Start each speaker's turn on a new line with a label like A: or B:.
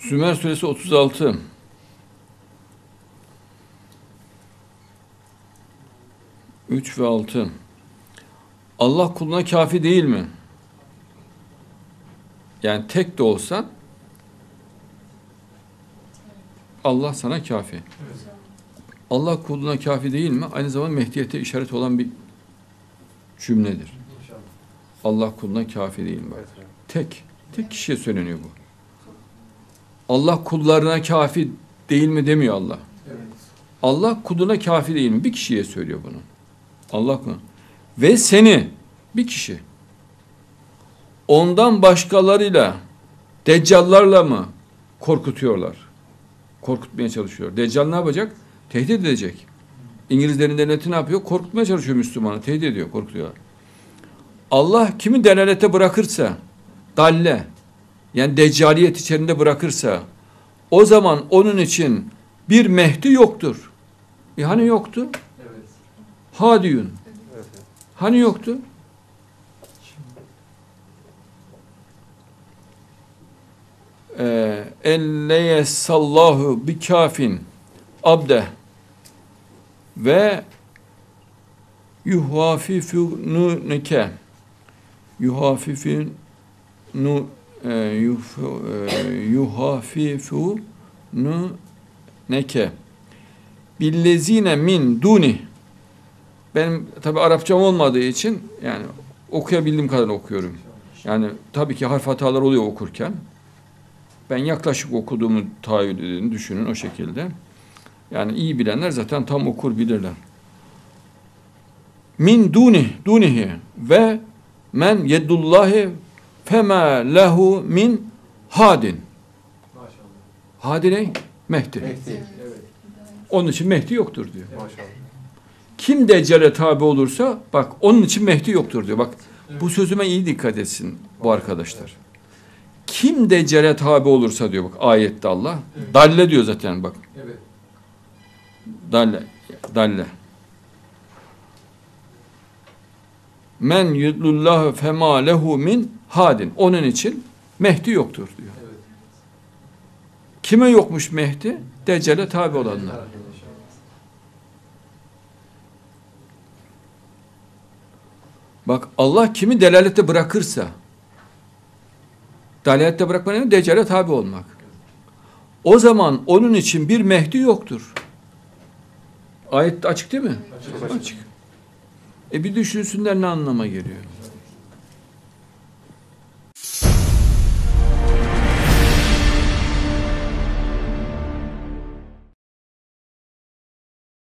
A: Sümer suresi 36. Üç ve altı. Allah kuluna kafi değil mi? Yani tek de olsan Allah sana kafi. Allah kuluna kafi değil mi? Aynı zamanda Mehdiyete işaret olan bir cümledir. Allah kuluna kafi değil mi? Tek. Tek kişiye söyleniyor bu. Allah kullarına kafi değil mi demiyor Allah. Allah kuluna kafi değil mi? Bir kişiye söylüyor bunu. Allah kuluna. Ve seni bir kişi ondan başkalarıyla deccallarla mı korkutuyorlar? Korkutmaya çalışıyor. Deccal ne yapacak? Tehdit edecek. İngilizlerin devleti ne yapıyor? Korkutmaya çalışıyor Müslümanı. Tehdit ediyor, korkutuyor. Allah kimi delalete bırakırsa, dalle, yani deccaliyet içerisinde bırakırsa, o zaman onun için bir Mehdi yoktur. E hani yoktu?
B: Evet.
A: Hadiyun.
B: Evet.
A: Hani yoktu? Ee, Elleyessallahu bi kafin abde ve yuhafifünüke yuhafifün nu e, yufu, e, yuhafifu nu neke billezine min duni benim tabi Arapçam olmadığı için yani okuyabildiğim kadar okuyorum. Yani tabii ki harf hatalar oluyor okurken. Ben yaklaşık okuduğumu tahayyül düşünün o şekilde. Yani iyi bilenler zaten tam okur bilirler. Min duni, dunihi ve men yedullahi fema lehu min hadin.
B: Maşallah.
A: Hadi ne? Mehdi.
B: Mehdi. Evet.
A: Onun için Mehdi yoktur diyor.
B: Maşallah.
A: Kim Deccal'e tabi olursa bak onun için Mehdi yoktur diyor. Bak bu sözüme iyi dikkat etsin bu arkadaşlar. Kim Deccal'e tabi olursa diyor bak ayette Allah.
B: Evet.
A: Dalle diyor zaten bak.
B: Evet.
A: Dalle. Dalle. Men yudlullahu fema lehu min hadin. Onun için Mehdi yoktur diyor.
B: Evet.
A: Kime yokmuş Mehdi? Deccal'e tabi olanlar. Bak Allah kimi delalete bırakırsa dalalette bırakmak ne? Deccale tabi olmak. O zaman onun için bir Mehdi yoktur. Ayet açık değil mi?
B: Açık.
A: Açık. E bir düşünsünler ne anlama geliyor.